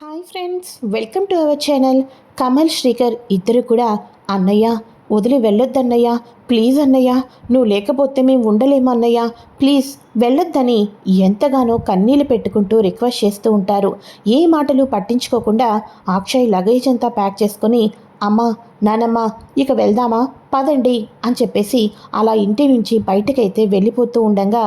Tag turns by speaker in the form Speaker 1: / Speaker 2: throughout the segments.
Speaker 1: Hi friends welcome to our channel. Kamal Srikar ఇద్దరు కూడా అన్నయ్య వదిలి వెళ్ళొద్దన్నయ్య ప్లీజ్ అన్నయ్య నువ్వు లేకపోతే మేము ఉండలేము అన్నయ్య ప్లీజ్ వెళ్ళొద్దని ఎంతగానో కన్నీళ్ళు పెట్టుకుంటూ రిక్వెస్ట్ చేస్తూ ఉంటారు. ఏ మాటలు పట్టించుకోకుండా అక్షయ్ లగేజ్ అంతా ప్యాక్ చేసుకొని అమ్మా నానమ్మ ఇక వెళ్దామా? పదండి అని చెప్పేసి అలా ఇంటి నుంచి బయటకైతే వెళ్ళిపోతూ ఉండగా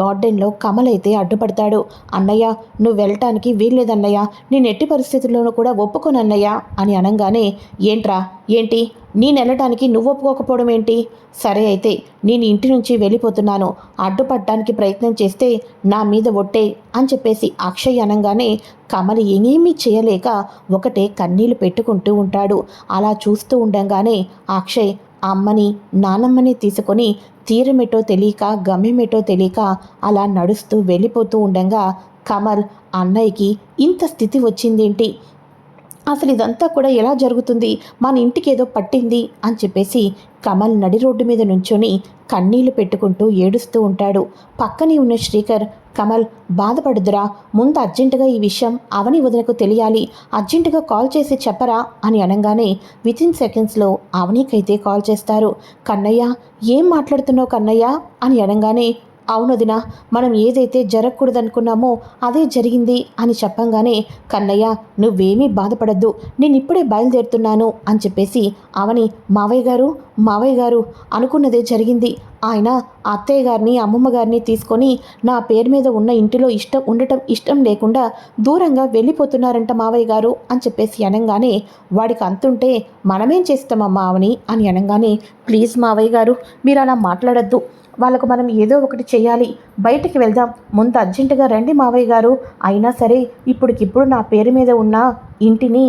Speaker 1: గార్డెన్లో కమలైతే అడ్డుపడతాడు. అన్నయ్య నువ్వు వెళ్ళటానికి వీల్లేదన్నయ్య. నేను ఎట్టి పరిస్థితుల్లోనూ కూడా ఒప్పుకోనన్నయ్య అని అనగానే ఏంట్రా ఏంటి? నేను వెళ్ళటానికి నువ్వు ఒప్పుకోకపోవడం ఏంటి? సరే అయితే నేను ఇంటి నుంచి వెళ్ళిపోతున్నాను. అడ్డుపడటానికి ప్రయత్నం చేస్తే నా మీద ఒట్టే అని చెప్పేసి అక్షయ్ అనగానే కమలి ఏమీ చేయలేక ఒకటే కన్నీళ్ళు పెట్టుకుంటూ ఉంటాడు. అలా చూస్తూ ఉండగానే అక్షయ్ అమ్మని నానమ్మని తీసుకొని తీరమేటో తెలియక గమ్యమేటో తెలియక అలా నడుస్తూ వెళ్ళిపోతూ ఉండగా కమల్ అన్నయ్యకి ఇంత స్థితి వచ్చిందేంటి? అసలు ఇదంతా కూడా ఎలా జరుగుతుంది? మన ఇంటికి ఏదో పట్టింది అని చెప్పేసి కమల్ నడి రోడ్డు మీద నుంచొని కన్నీళ్ళు పెట్టుకుంటూ ఏడుస్తూ ఉంటాడు. పక్కనే ఉన్న శ్రీకర్ కమల్ బాధపడుదురా. ముందు అర్జెంటుగా ఈ విషయం అవని వదినకు తెలియాలి. అర్జెంటుగా కాల్ చేసి చెప్పరా? అని అనగానే విత్ ఇన్ సెకండ్స్లో అవనీకైతే కాల్ చేస్తారు. కన్నయ్య ఏం మాట్లాడుతున్నావు కన్నయ్య? అని అనగానే అవునదిన మనం ఏదైతే జరగకూడదనుకున్నామో అదే జరిగింది అని చెప్పంగానే కన్నయ్య నువ్వేమీ బాధపడద్దు నేను ఇప్పుడే బయలుదేరుతున్నాను అని చెప్పేసి అవని మావయ్య గారు మావయ్య గారు అనుకున్నదే జరిగింది. ఆయన అత్తయ్య గారిని అమ్మమ్మ గారిని తీసుకొని నా పేరు మీద ఉన్న ఇంటిలో ఇష్టం ఉండటం ఇష్టం లేకుండా దూరంగా వెళ్ళిపోతున్నారంట మావయ్య గారు అని చెప్పేసి అనగానే వాడికి అంతుంటే మనమేం చేస్తామమ్మా అవని అని అనగానే ప్లీజ్ మావయ్య గారు మీరు అలా మాట్లాడద్దు. వాళ్ళకు మనం ఏదో ఒకటి చేయాలి బయటికి వెళ్దాం. ముందు అర్జెంటుగా రండి మావయ్య గారు. అయినా సరే ఇప్పటికిప్పుడు నా పేరు మీద ఉన్న ఇంటిని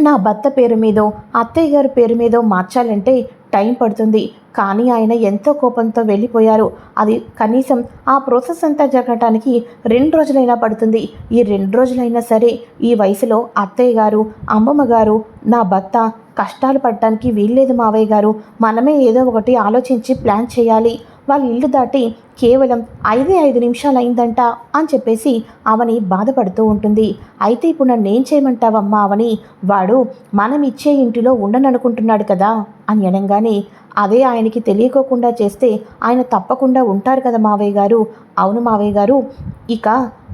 Speaker 1: నా భర్త పేరు మీదో అత్తయ్య గారి పేరు మీదో మార్చాలంటే టైం పడుతుంది. కానీ ఆయన ఎంతో కోపంతో వెళ్ళిపోయారు. అది కనీసం ఆ ప్రాసెస్ అంతా జరగటానికి రెండు రోజులైనా పడుతుంది. ఈ రెండు రోజులైనా సరే ఈ వయసులో అత్తయ్య గారు అమ్మమ్మ గారు నా భర్త కష్టాలు పడటానికి వీల్లేదు మావయ్య గారు. మనమే ఏదో ఒకటి ఆలోచించి ప్లాన్ చేయాలి. వాళ్ళ ఇల్లు దాటి కేవలం ఐదే ఐదు నిమిషాలు అయిందంట అని చెప్పేసి అవని బాధపడుతూ ఉంటుంది. అయితే ఇప్పుడు నన్ను ఏం చేయమంటావమ్మా అవని? వాడు మనం ఇచ్చే ఇంటిలో ఉండననుకుంటున్నాడు కదా అని అనగానే అదే ఆయనకి తెలియకోకుండా చేస్తే ఆయన తప్పకుండా ఉంటారు కదా మావయ్య గారు. అవును మావయ్య గారు ఇక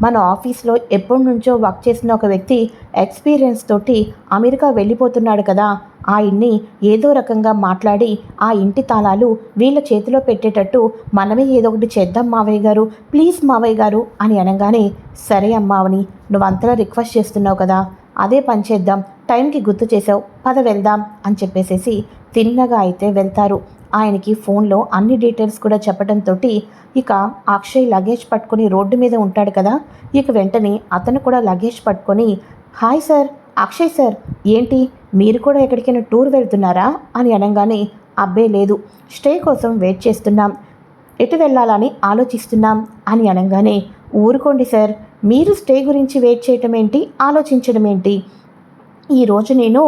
Speaker 1: మన ఆఫీస్లో ఎప్పటి నుంచో వర్క్ చేసిన ఒక వ్యక్తి ఎక్స్పీరియన్స్ తోటి అమెరికా వెళ్ళిపోతున్నాడు కదా. ఆయన్ని ఏదో రకంగా మాట్లాడి ఆ ఇంటి తాళాలు వీళ్ళ చేతిలో పెట్టేటట్టు మనమే ఏదో ఒకటి చేద్దాం మావయ్య గారు ప్లీజ్ మావయ్య గారు అని అనగానే సరే అమ్మావని నువ్వంతలా రిక్వెస్ట్ చేస్తున్నావు కదా. అదే పని చేద్దాం టైంకి గుర్తు చేసావు పద వెళ్దాం అని చెప్పేసేసి తిన్నగా అయితే వెళ్తారు. ఆయనకి ఫోన్లో అన్ని డీటెయిల్స్ కూడా చెప్పడంతో ఇక అక్షయ్ లగేజ్ పట్టుకొని రోడ్డు మీద ఉంటాడు కదా. ఇక వెంటనే అతను కూడా లగేజ్ పట్టుకొని హాయ్ సార్ అక్షయ్ సార్ ఏంటి? మీరు కూడా ఎక్కడికైనా టూర్ వెళ్తున్నారా? అని అనగానే అబ్బే లేదు స్టే కోసం వెయిట్ చేస్తున్నాం. ఎటు వెళ్ళాలని ఆలోచిస్తున్నాం? అని అనగానే ఊరుకోండి సార్ మీరు స్టే గురించి వెయిట్ చేయటం ఏంటి? ఆలోచించడం ఏంటి? ఈరోజు నేను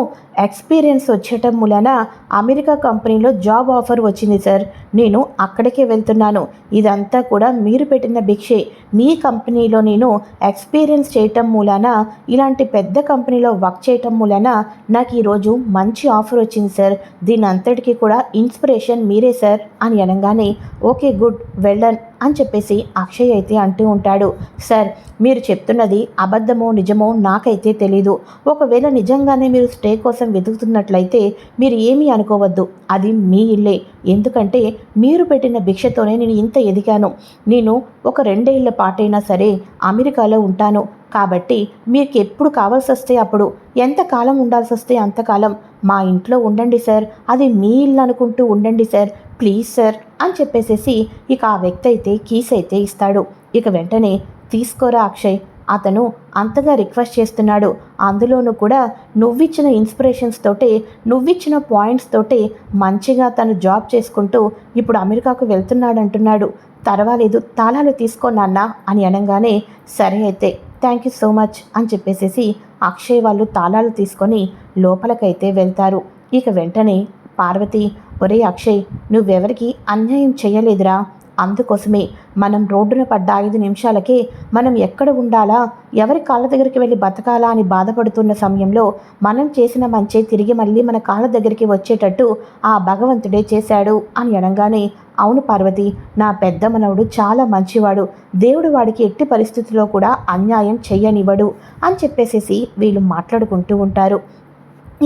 Speaker 1: ఎక్స్పీరియన్స్ వచ్చేటం మూలన అమెరికా కంపెనీలో జాబ్ ఆఫర్ వచ్చింది సార్. నేను అక్కడికే వెళ్తున్నాను. ఇదంతా కూడా మీరు పెట్టిన భిక్షే. మీ కంపెనీలో నేను ఎక్స్పీరియన్స్ చేయటం మూలాన ఇలాంటి పెద్ద కంపెనీలో వర్క్ చేయటం మూలన నాకు ఈరోజు మంచి ఆఫర్ వచ్చింది సార్. దీని అంతటికీ కూడా ఇన్స్పిరేషన్ మీరే సార్ అని అనగానే ఓకే గుడ్ వెల్డన్ అని చెప్పేసి అక్షయ్ అయితే అంటూ ఉంటాడు. సార్ మీరు చెప్తున్నది అబద్ధమో నిజమో నాకైతే తెలీదు. ఒకవేళ నిజంగానే మీరు స్టే కోసం వెతుకుతున్నట్లయితే మీరు ఏమీ అనుకోవద్దు. అది మీ ఇల్లే. ఎందుకంటే మీరు పెట్టిన భిక్షతోనే నేను ఇంత ఎదిగాను. నేను ఒక రెండేళ్ళ పాటైనా సరే అమెరికాలో ఉంటాను. కాబట్టి మీకు ఎప్పుడు కావాల్సి వస్తే అప్పుడు. ఎంతకాలం ఉండాల్సి వస్తే అంతకాలం మా ఇంట్లో ఉండండి సార్. అది మీ ఇల్లు అనుకుంటూ ఉండండి సార్. ప్లీజ్ సార్ అని చెప్పేసేసి ఇక ఆ వ్యక్తి అయితే కీస్ అయితే ఇస్తాడు. ఇక వెంటనే తీసుకోరా అక్షయ్ అతను అంతగా రిక్వెస్ట్ చేస్తున్నాడు. అందులోనూ కూడా నువ్విచ్చిన ఇన్స్పిరేషన్స్ తోటే నువ్విచ్చిన పాయింట్స్ తోటే మంచిగా తను జాబ్ చేసుకుంటూ ఇప్పుడు అమెరికాకు వెళ్తున్నాడు అంటున్నాడు తర్వాలేదు తాళాలు తీసుకోనాన్న అని అనగానే సరే అయితే థ్యాంక్ యూ సో మచ్ అని చెప్పేసేసి అక్షయ్ వాళ్ళు తాళాలు తీసుకొని లోపలికైతే వెళ్తారు. ఇక వెంటనే పార్వతి ఒరే అక్షయ్ నువ్వెవరికి అన్యాయం చేయలేదురా. అందుకోసమే మనం రోడ్డున పడ్డ ఐదు నిమిషాలకే మనం ఎక్కడ ఉండాలా? ఎవరి కాళ్ళ దగ్గరికి వెళ్ళి బతకాలా అని బాధపడుతున్న సమయంలో మనం చేసిన మంచే తిరిగి మళ్ళీ మన కాళ్ళ దగ్గరికి వచ్చేటట్టు ఆ భగవంతుడే చేశాడు అని అనగానే అవును పార్వతి నా పెద్ద మనవడు చాలా మంచివాడు. దేవుడు వాడికి ఎట్టి పరిస్థితుల్లో కూడా అన్యాయం చెయ్యనివ్వడు అని చెప్పేసేసి వీళ్ళు మాట్లాడుకుంటూ ఉంటారు.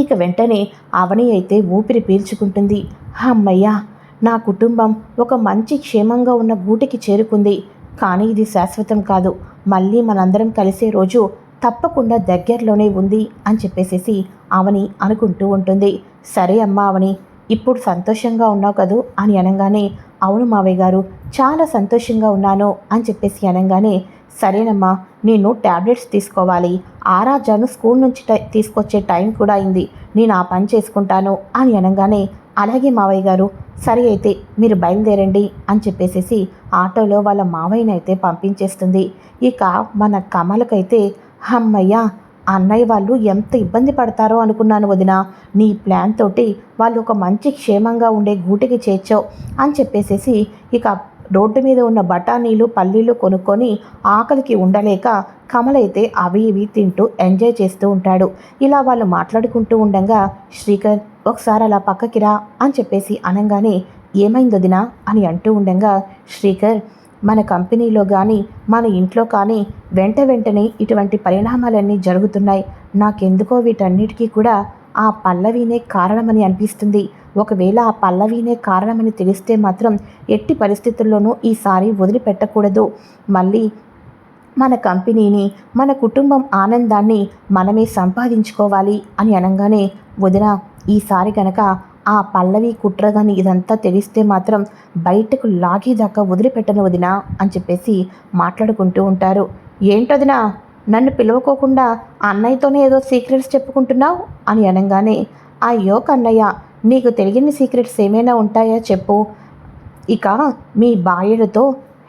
Speaker 1: ఇక వెంటనే అవని అయితే ఊపిరి పీల్చుకుంటుంది. అమ్మయ్యా నా కుటుంబం ఒక మంచి క్షేమంగా ఉన్న గూటికి చేరుకుంది. కానీ ఇది శాశ్వతం కాదు. మళ్ళీ మనందరం కలిసే రోజు తప్పకుండా దగ్గరలోనే ఉంది అని చెప్పేసేసి అవని అనుకుంటూ ఉంటుంది. సరే అమ్మా అవని ఇప్పుడు సంతోషంగా ఉన్నావు కదూ? అని అనగానే అవును మావయ్య గారు చాలా సంతోషంగా ఉన్నాను అని చెప్పేసి అనగానే సరేనమ్మా నేను ట్యాబ్లెట్స్ తీసుకోవాలి. ఆరాజాను స్కూల్ నుంచి టై- తీసుకొచ్చే టైం కూడా అయింది. నేను ఆ పని చేసుకుంటాను అని అనగానే అలాగే మావయ్య గారు సరే అయితే మీరు బయలుదేరండి అని చెప్పేసేసి ఆటోలో వాళ్ళ మావయ్యని అయితే పంపించేస్తుంది. ఇక మన కమలకైతే అమ్మయ్య అన్నయ్య వాళ్ళు ఎంత ఇబ్బంది పడతారో అనుకున్నాను వదిన. నీ ప్లాన్ తోటి వాళ్ళు ఒక మంచి క్షేమంగా ఉండే గూటికి చేర్చావు అని చెప్పేసేసి ఇక రోడ్డు మీద ఉన్న బఠానీలు పల్లీలు కొనుక్కొని ఆకలికి ఉండలేక కమలైతే అవి ఇవి తింటూ ఎంజాయ్ చేస్తూ ఉంటాడు. ఇలా వాళ్ళు మాట్లాడుకుంటూ ఉండగా శ్రీకర్ ఒకసారి అలా పక్కకి రా అని చెప్పేసి అనగానే ఏమైందదినా అని అంటూ ఉండగా శ్రీకర్ మన కంపెనీలో కానీ మన ఇంట్లో కానీ వెంట వెంటనే ఇటువంటి పరిణామాలన్నీ జరుగుతున్నాయి. నాకెందుకో వీటన్నిటికీ కూడా ఆ పల్లవినే కారణమని అనిపిస్తుంది. ఒకవేళ ఆ పల్లవినే కారణమని తెలిస్తే మాత్రం ఎట్టి పరిస్థితుల్లోనూ ఈసారి వదిలిపెట్టకూడదు. మళ్ళీ మన కంపెనీని మన కుటుంబం ఆనందాన్ని మనమే సంపాదించుకోవాలి అని అనగానే వదిన ఈసారి గనక ఆ పల్లవి కుట్రగాని ఇదంతా తెలిస్తే మాత్రం బయటకు లాగేదాకా వదిలిపెట్టను వదినా అని చెప్పేసి మాట్లాడుకుంటూ ఉంటారు. ఏంటొదినా నన్ను పిలవకోకుండా అన్నయ్యతోనే ఏదో సీక్రెట్స్ చెప్పుకుంటున్నావు? అని అనగానే అయ్యో కన్నయ్య నీకు తెలియని సీక్రెట్స్ ఏమైనా ఉంటాయా చెప్పు. ఇక మీ భార్యలతో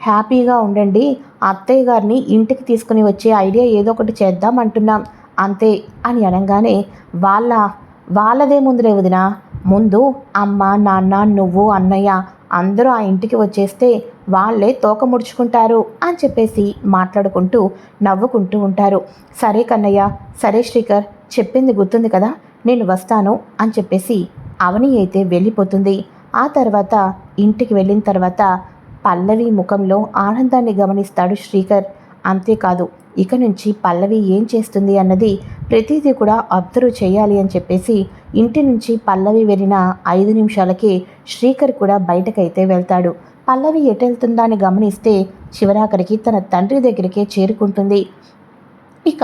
Speaker 1: హ్యాపీగా ఉండండి. అత్తయ్య గారిని ఇంటికి తీసుకుని వచ్చే ఐడియా ఏదో ఒకటి చేద్దాం అంటున్నాం. అంతే అని అనగానే వాళ్ళ వాళ్ళదే ముందులే వదినా. ముందు అమ్మ నాన్న నువ్వు అన్నయ్య అందరూ ఆ ఇంటికి వచ్చేస్తే వాళ్ళే తోక ముడుచుకుంటారు అని చెప్పేసి మాట్లాడుకుంటూ నవ్వుకుంటూ ఉంటారు. సరే కన్నయ్య సరే శ్రీకర్ చెప్పింది గుర్తుంది కదా నేను వస్తాను అని చెప్పేసి అవని అయితే వెళ్ళిపోతుంది. ఆ తర్వాత ఇంటికి వెళ్ళిన తర్వాత పల్లవి ముఖంలో ఆనందాన్ని గమనిస్తాడు శ్రీకర్. అంతేకాదు ఇక నుంచి పల్లవి ఏం చేస్తుంది అన్నది ప్రతిదీ కూడా అబ్జర్వ్ చేయాలి అని చెప్పేసి ఇంటి నుంచి పల్లవి వెళ్ళిన ఐదు నిమిషాలకే శ్రీకర్ కూడా బయటకైతే వెళ్తాడు. పల్లవి ఎటెళ్తుందా అని గమనిస్తే చివరాఖరికి తన తండ్రి దగ్గరికే చేరుకుంటుంది. ఇక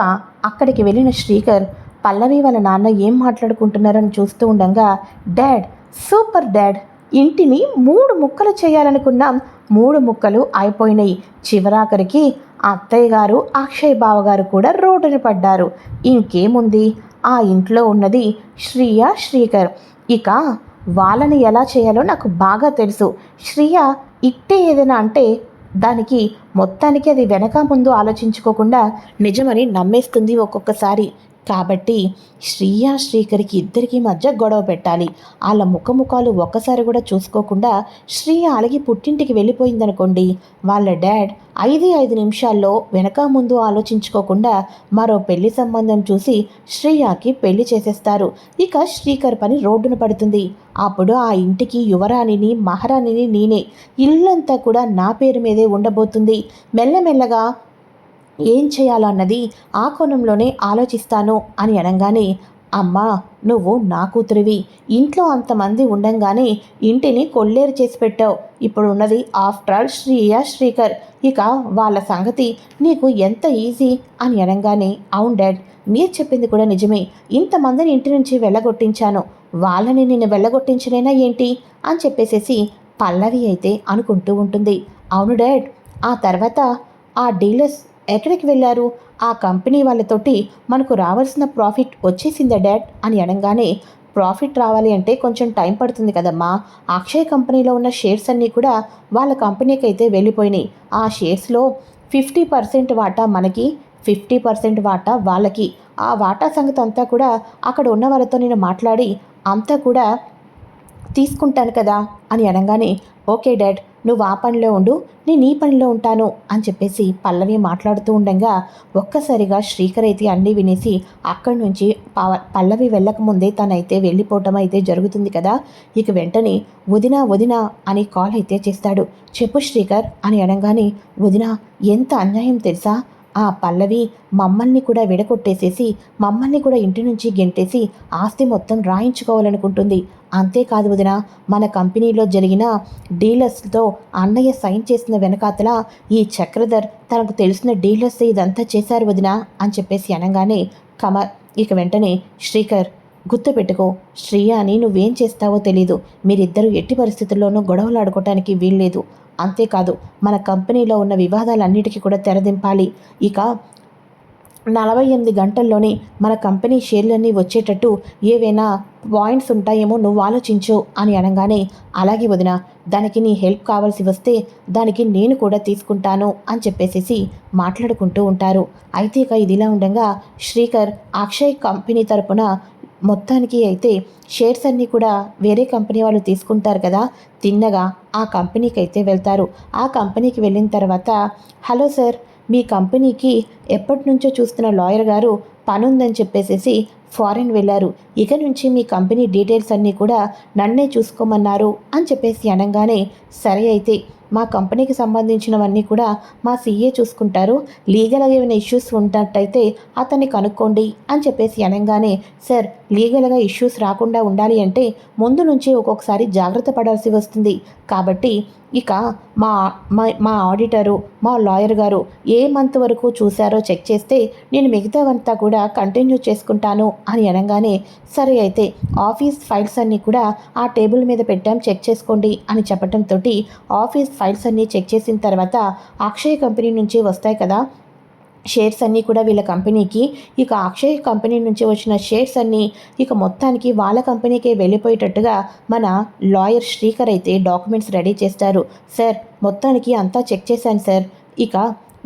Speaker 1: అక్కడికి వెళ్ళిన శ్రీకర్ పల్లవి వాళ్ళ నాన్న ఏం మాట్లాడుకుంటున్నారని చూస్తూ ఉండగా డాడ్ సూపర్ డాడ్ ఇంటిని మూడు ముక్కలు చేయాలనుకున్నాం మూడు ముక్కలు అయిపోయినాయి. చివరాఖరికి అత్తయ్య గారు అక్షయ్ బావ గారు కూడా రోడ్డున పడ్డారు. ఇంకేముంది? ఆ ఇంట్లో ఉన్నది శ్రీయ శ్రీకర్. ఇక వాళ్ళని ఎలా చేయాలో నాకు బాగా తెలుసు. శ్రీయ ఇట్టే ఏదైనా అంటే దానికి మొత్తానికి అది వెనక ముందు ఆలోచించుకోకుండా నిజమని నమ్మేస్తుంది ఒక్కొక్కసారి. కాబట్టి శ్రీయ శ్రీకరికి ఇద్దరికి మధ్య గొడవ పెట్టాలి. వాళ్ళ ముఖముఖాలు ఒక్కసారి కూడా చూసుకోకుండా శ్రీయ అలగి పుట్టింటికి వెళ్ళిపోయిందనుకోండి. వాళ్ళ డాడ్ ఐదు ఐదు నిమిషాల్లో వెనక ముందు ఆలోచించుకోకుండా మరో పెళ్ళి సంబంధం చూసి శ్రీయాకి పెళ్ళి చేసేస్తారు. ఇక శ్రీకర్ పని రోడ్డున పడుతుంది. అప్పుడు ఆ ఇంటికి యువరాణిని మహారాణిని నేనే. ఇల్లంతా కూడా నా పేరు మీదే ఉండబోతుంది. మెల్లమెల్లగా ఏం చేయాలన్నది ఆ కోణంలోనే ఆలోచిస్తాను అని అనగానే అమ్మా నువ్వు నా కూతురివి. ఇంట్లో అంతమంది ఉండంగానే ఇంటిని కొల్లేరు చేసి పెట్టావు. ఇప్పుడు ఉన్నది ఆఫ్టర్ ఆల్ శ్రీయ శ్రీకర్. ఇక వాళ్ళ సంగతి నీకు ఎంత ఈజీ? అని అనగానే అవును డాడ్ మీరు చెప్పింది కూడా నిజమే. ఇంతమందిని ఇంటి నుంచి వెళ్ళగొట్టించాను. వాళ్ళని నేను వెళ్ళగొట్టించలేనా ఏంటి? అని చెప్పేసేసి పల్లవి అయితే అనుకుంటూ ఉంటుంది. అవును డాడ్ ఆ తర్వాత ఆ డీలర్స్ ఎక్కడికి వెళ్ళారు? ఆ కంపెనీ వాళ్ళతోటి మనకు రావాల్సిన ప్రాఫిట్ వచ్చేసిందా డాడ్? అని అనగానే ప్రాఫిట్ రావాలి అంటే కొంచెం టైం పడుతుంది కదమ్మా. అక్షయ్ కంపెనీలో ఉన్న షేర్స్ అన్నీ కూడా వాళ్ళ కంపెనీకి అయితే వెళ్ళిపోయినాయి. ఆ షేర్స్లో ఫిఫ్టీ పర్సెంట్ వాటా మనకి ఫిఫ్టీ పర్సెంట్ వాటా వాళ్ళకి. ఆ వాటా సంగతి అంతా కూడా అక్కడ ఉన్న వాళ్ళతో నేను మాట్లాడి అంతా కూడా తీసుకుంటాను కదా అని అనగానే ఓకే డాడ్. నువ్వు ఆ పనిలో ఉండు నేను ఈ పనిలో ఉంటాను అని చెప్పేసి పల్లవి మాట్లాడుతూ ఉండగా ఒక్కసారిగా శ్రీకర్ అయితే అన్నీ వినేసి అక్కడి నుంచి పవ- పల్లవి వెళ్ళకముందే తనైతే వెళ్ళిపోవటం అయితే జరుగుతుంది కదా. ఇక వెంటనే వదినా వదినా అని కాల్ అయితే చేస్తాడు. చెప్పు శ్రీకర్ అని అనగానే వదినా ఎంత అన్యాయం తెలుసా? ఆ పల్లవి మమ్మల్ని కూడా విడగొట్టేసేసి మమ్మల్ని కూడా ఇంటి నుంచి గెంటేసి ఆస్తి మొత్తం రాయించుకోవాలనుకుంటుంది. అంతేకాదు వదిన మన కంపెనీలో జరిగిన డీలర్స్తో అన్నయ్య సైన్ చేసిన వెనకాతల ఈ చక్రధర్ తనకు తెలిసిన డీలర్స్ ఇదంతా చేశారు వదిన అని చెప్పేసి అనగానే కమర్ ఇక వెంటనే శ్రీకర్ గుర్తుపెట్టుకో శ్రీయ అని నువ్వేం చేస్తావో తెలీదు. మీరిద్దరూ ఎట్టి పరిస్థితుల్లోనూ గొడవలు ఆడుకోవటానికి వీల్లేదు. అంతేకాదు మన కంపెనీలో ఉన్న వివాదాలన్నిటికీ కూడా తెరదింపాలి. ఇక నలభై ఎనిమిది గంటల్లోనే మన కంపెనీ షేర్లన్నీ వచ్చేటట్టు ఏవైనా పాయింట్స్ ఉంటాయేమో నువ్వు ఆలోచించు అని అనగానే అలాగే వదిన దానికి నీ హెల్ప్ కావాల్సి వస్తే దానికి నేను కూడా తీసుకుంటాను అని చెప్పేసేసి మాట్లాడుకుంటూ ఉంటారు. అయితే ఇక ఇదిలా ఉండగా శ్రీకర్ అక్షయ్ కంపెనీ తరపున మొత్తానికి అయితే షేర్స్ అన్నీ కూడా వేరే కంపెనీ వాళ్ళు తీసుకుంటారు కదా తిన్నగా ఆ కంపెనీకి అయితే వెళ్తారు. ఆ కంపెనీకి వెళ్ళిన తర్వాత హలో సార్ మీ కంపెనీకి ఎప్పటి నుంచో చూస్తున్న లాయర్ గారు పనుందని చెప్పేసేసి ఫారెన్ వెళ్ళారు. ఇక నుంచి మీ కంపెనీ డీటెయిల్స్ అన్నీ కూడా నన్నే చూసుకోమన్నారు అని చెప్పేసి అనగానే సరే అయితే మా కంపెనీకి సంబంధించినవన్నీ కూడా మా సీఏ చూసుకుంటారు. లీగల్గా ఏమైనా ఇష్యూస్ ఉన్నట్టయితే అతన్ని కనుక్కోండి అని చెప్పేసి అనగానే సార్ లీగల్గా ఇష్యూస్ రాకుండా ఉండాలి అంటే ముందు నుంచి ఒక్కొక్కసారి జాగ్రత్త పడాల్సి వస్తుంది. కాబట్టి ఇక మా మా మా ఆడిటరు మా లాయర్ గారు ఏ మంత్ వరకు చూశారో చెక్ చేస్తే నేను మిగతావంతా కూడా కంటిన్యూ చేసుకుంటాను అని అనగానే సరే అయితే ఆఫీస్ ఫైల్స్ అన్నీ కూడా ఆ టేబుల్ మీద పెట్టాం చెక్ చేసుకోండి అని చెప్పడంతో ఆఫీస్ ఫైల్స్ అన్నీ చెక్ చేసిన తర్వాత అక్షయ్ కంపెనీ నుంచి వస్తాయి కదా షేర్స్ అన్నీ కూడా వీళ్ళ కంపెనీకి. ఇక అక్షయ్ కంపెనీ నుంచి వచ్చిన షేర్స్ అన్నీ ఇక మొత్తానికి వాళ్ళ కంపెనీకే వెళ్ళిపోయేటట్టుగా మన లాయర్ శ్రీకర్ అయితే డాక్యుమెంట్స్ రెడీ చేస్తారు. సార్ మొత్తానికి అంతా చెక్ చేశాను సార్. ఇక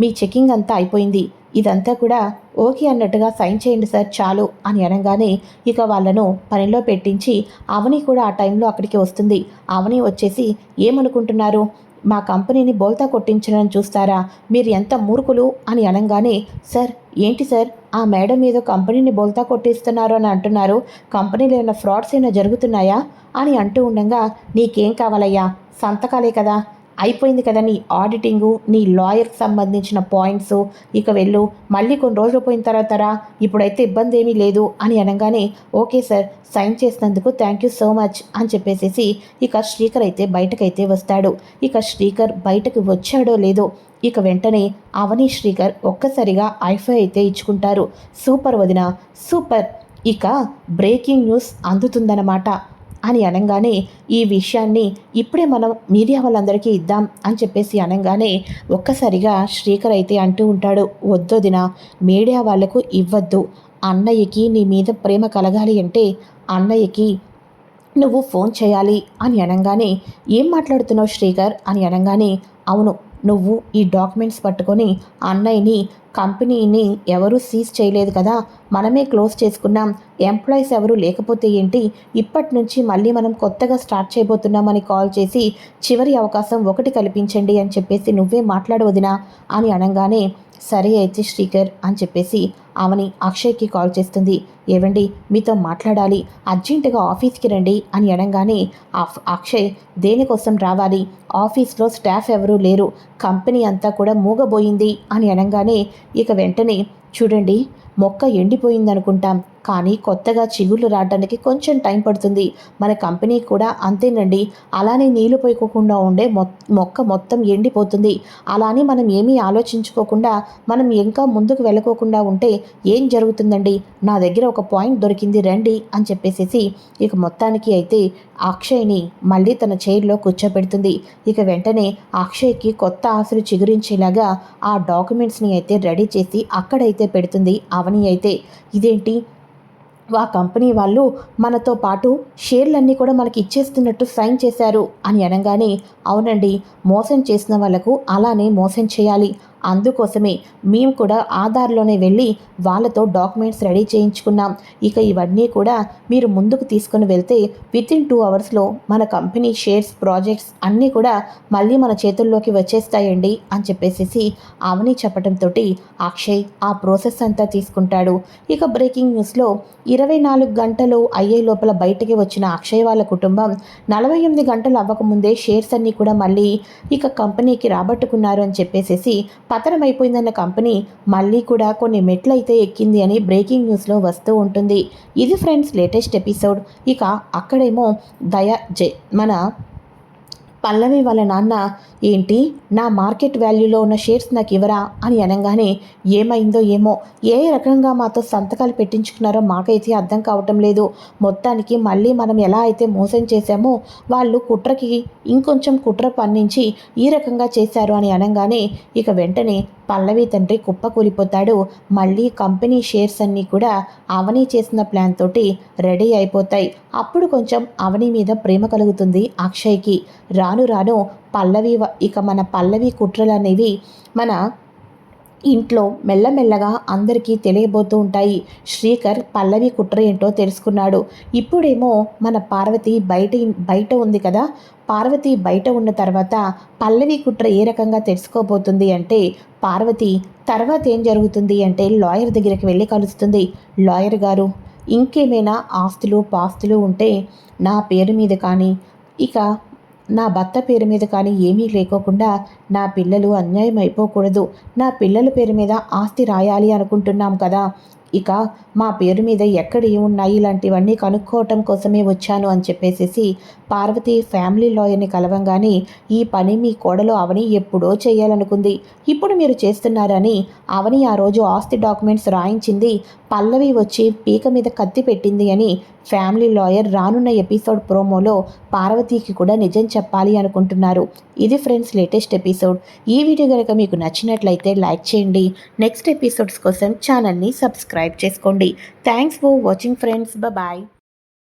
Speaker 1: మీ చెకింగ్ అంతా అయిపోయింది. ఇదంతా కూడా ఓకే అన్నట్టుగా సైన్ చేయండి సార్ చాలు అని అనగానే ఇక వాళ్ళను పనిలో పెట్టించి అవని కూడా ఆ టైంలో అక్కడికి వస్తుంది. అవని వచ్చేసి ఏమనుకుంటున్నారు? మా కంపెనీని బోల్తా కొట్టించడం చూస్తారా? మీరు ఎంత మూర్ఖులు? అని అనగానే సార్ ఏంటి సార్? ఆ మేడం ఏదో కంపెనీని బోల్తా కొట్టిస్తున్నారు అని అంటున్నారు. కంపెనీలో ఏమైనా ఫ్రాడ్స్ ఏమైనా జరుగుతున్నాయా? అని అంటూ ఉండగా నీకేం కావాలయ్యా? సంతకాలే కదా. అయిపోయింది కదా నీ ఆడిటింగు నీ లాయర్కి సంబంధించిన పాయింట్స్. ఇక వెళ్ళు మళ్ళీ కొన్ని రోజులు పోయిన తర్వాత రా ఇప్పుడైతే ఇబ్బంది ఏమీ లేదు అని అనగానే ఓకే సార్ సైన్ చేసినందుకు థ్యాంక్ యూ సో మచ్ అని చెప్పేసేసి ఇక శ్రీకర్ అయితే బయటకైతే వస్తాడు. ఇక శ్రీకర్ బయటకు వచ్చాడో లేదో ఇక వెంటనే అవని శ్రీకర్ ఒక్కసారిగా ఐఫై అయితే ఇచ్చుకుంటారు. సూపర్ వదిన సూపర్. ఇక బ్రేకింగ్ న్యూస్ అందుతుందన్నమాట. అని అనగానే ఈ విషయాన్ని ఇప్పుడే మనం మీడియా వాళ్ళందరికీ ఇద్దాం అని చెప్పేసి అనగానే ఒక్కసారిగా శ్రీకర్ అయితే అంటూ ఉంటాడు వద్దొదిన మీడియా వాళ్ళకు ఇవ్వద్దు. అన్నయ్యకి నీ మీద ప్రేమ కలగాలి అంటే అన్నయ్యకి నువ్వు ఫోన్ చేయాలి అని అనగానే ఏం మాట్లాడుతున్నావు శ్రీకర్? అని అనగానే అవును నువ్వు ఈ డాక్యుమెంట్స్ పట్టుకొని అన్నయ్యని కంపెనీని ఎవరూ సీజ్ చేయలేదు కదా మనమే క్లోజ్ చేసుకున్నాం. ఎంప్లాయీస్ ఎవరు లేకపోతే ఏంటి? ఇప్పటి నుంచి మళ్ళీ మనం కొత్తగా స్టార్ట్ చేయబోతున్నామని కాల్ చేసి చివరి అవకాశం ఒకటి కల్పించండి అని చెప్పేసి నువ్వే మాట్లాడవదినా అని అనగానే సరే అయితే శ్రీకర్ అని చెప్పేసి ఆమెని అక్షయ్కి కాల్ చేస్తుంది. ఏవండి మీతో మాట్లాడాలి అర్జెంటుగా ఆఫీస్కి రండి అని అనగానే అక్షయ్ దేనికోసం రావాలి? ఆఫీస్లో స్టాఫ్ ఎవరూ లేరు కంపెనీ అంతా కూడా మూగబోయింది అని అనగానే ఇక వెంటనే చూడండి మొక్క ఎండిపోయిందనుకుంటాం. కానీ కొత్తగా చిగుళ్ళు రావడానికి కొంచెం టైం పడుతుంది. మన కంపెనీ కూడా అంతేనండి. అలానే నీళ్ళు పోయకోకుండా ఉండే మొ- మొక్క మొత్తం ఎండిపోతుంది. అలానే మనం ఏమీ ఆలోచించుకోకుండా మనం ఇంకా ముందుకు వెళ్ళకోకుండా ఉంటే ఏం జరుగుతుందండి? నా దగ్గర ఒక పాయింట్ దొరికింది రండి అని చెప్పేసేసి ఇక మొత్తానికి అయితే అక్షయ్ని మళ్ళీ తన చైర్లో కూర్చోబెడుతుంది. ఇక వెంటనే అక్షయ్కి కొత్త ఆశలు చిగురించేలాగా ఆ డాక్యుమెంట్స్ని అయితే రెడీ చేసి అక్కడైతే పెడుతుంది. అవని అయితే ఇదేంటి? ఆ కంపెనీ వాళ్ళు మనతో పాటు షేర్లన్నీ కూడా మనకి ఇచ్చేస్తున్నట్టు సైన్ చేశారు అని అనగానే అవునండి మోసం చేసిన వాళ్ళకు అలానే మోసం చేయాలి. అందుకోసమే మేము కూడా ఆధార్లోనే వెళ్ళి వాళ్ళతో డాక్యుమెంట్స్ రెడీ చేయించుకున్నాం. ఇక ఇవన్నీ కూడా మీరు ముందుకు తీసుకుని వెళ్తే విత్ ఇన్ టూ అవర్స్లో మన కంపెనీ షేర్స్ ప్రాజెక్ట్స్ అన్నీ కూడా మళ్ళీ మన చేతుల్లోకి వచ్చేస్తాయండి అని చెప్పేసి అవని చెప్పడంతో అక్షయ్ ఆ ప్రాసెస్ అంతా తీసుకుంటాడు. ఇక బ్రేకింగ్ న్యూస్లో ఇరవై నాలుగు గంటలు అయ్యే లోపల బయటికి వచ్చిన అక్షయ్ వాళ్ళ కుటుంబం నలభై ఎనిమిది గంటలు అవ్వకముందే షేర్స్ అన్నీ కూడా మళ్ళీ ఇక కంపెనీకి రాబట్టుకున్నారు అని చెప్పేసేసి పతనం అయిపోయిందన్న కంపెనీ మళ్ళీ కూడా కొన్ని మెట్లయితే ఎక్కింది అని బ్రేకింగ్ న్యూస్లో వస్తూ ఉంటుంది. ఇది ఫ్రెండ్స్ లేటెస్ట్ ఎపిసోడ్. ఇక అక్కడేమో దయా జై మన పల్లవి వాళ్ళ నాన్న ఏంటి? నా మార్కెట్ వాల్యూలో ఉన్న షేర్స్ నాకు ఇవ్వరా? అని అనగానే ఏమైందో ఏమో? ఏ రకంగా మాతో సంతకాలు పెట్టించుకున్నారో మాకైతే అర్థం కావటం లేదు. మొత్తానికి మళ్ళీ మనం ఎలా అయితే మోసం చేశామో వాళ్ళు కుట్రకి ఇంకొంచెం కుట్ర పన్నించి ఈ రకంగా చేశారు అని అనగానే ఇక వెంటనే పల్లవి తండ్రి కుప్పకూలిపోతాడు. మళ్ళీ కంపెనీ షేర్స్ అన్నీ కూడా అవని చేసిన ప్లాన్ తోటి రెడీ అయిపోతాయి. అప్పుడు కొంచెం అవని మీద ప్రేమ కలుగుతుంది అక్షయ్కి. రాను రాను పల్లవి ఇక మన పల్లవి కుట్రలు అనేవి మన ఇంట్లో మెల్లమెల్లగా అందరికీ తెలియబోతూ ఉంటాయి. శ్రీకర్ పల్లవి కుట్ర ఏంటో తెలుసుకున్నాడు. ఇప్పుడేమో మన పార్వతి బయట బయట ఉంది కదా. పార్వతి బయట ఉన్న తర్వాత పల్లవి కుట్ర ఏ రకంగా తెలుసుకోబోతుంది అంటే పార్వతి తర్వాత ఏం జరుగుతుంది అంటే లాయర్ దగ్గరికి వెళ్ళి కలుస్తుంది. లాయర్ గారు ఇంకేమైనా ఆస్తులు పాస్తులు ఉంటే నా పేరు మీద కానీ ఇక నా భర్త పేరు మీద కానీ ఏమీ లేకోకుండా నా పిల్లలు అన్యాయం అయిపోకూడదు నా పిల్లల పేరు మీద ఆస్తి రాయాలి అనుకుంటున్నాం కదా. ఇక మా పేరు మీద ఎక్కడ ఏమున్నాయి ఇలాంటివన్నీ కనుక్కోవటం కోసమే వచ్చాను అని చెప్పేసేసి పార్వతి ఫ్యామిలీ లాయర్ని కలవంగానే ఈ పని మీ కోడలు అవని ఎప్పుడో చేయాలనుకుంది. ఇప్పుడు మీరు చేస్తున్నారని అవని ఆ రోజు ఆస్తి డాక్యుమెంట్స్ రాయించింది. పల్లవి వచ్చి పీక మీద కత్తి పెట్టింది అని ఫ్యామిలీ లాయర్ రానున్న ఎపిసోడ్ ప్రోమోలో పార్వతీకి కూడా నిజం చెప్పాలి అనుకుంటున్నారు. ఇది ఫ్రెండ్స్ లేటెస్ట్ ఎపిసోడ్. ఈ వీడియో కనుక మీకు నచ్చినట్లయితే లైక్ చేయండి. నెక్స్ట్ ఎపిసోడ్స్ కోసం ఛానల్ని సబ్స్క్రైబ్ చేసుకోండి. Thanks for watching friends bye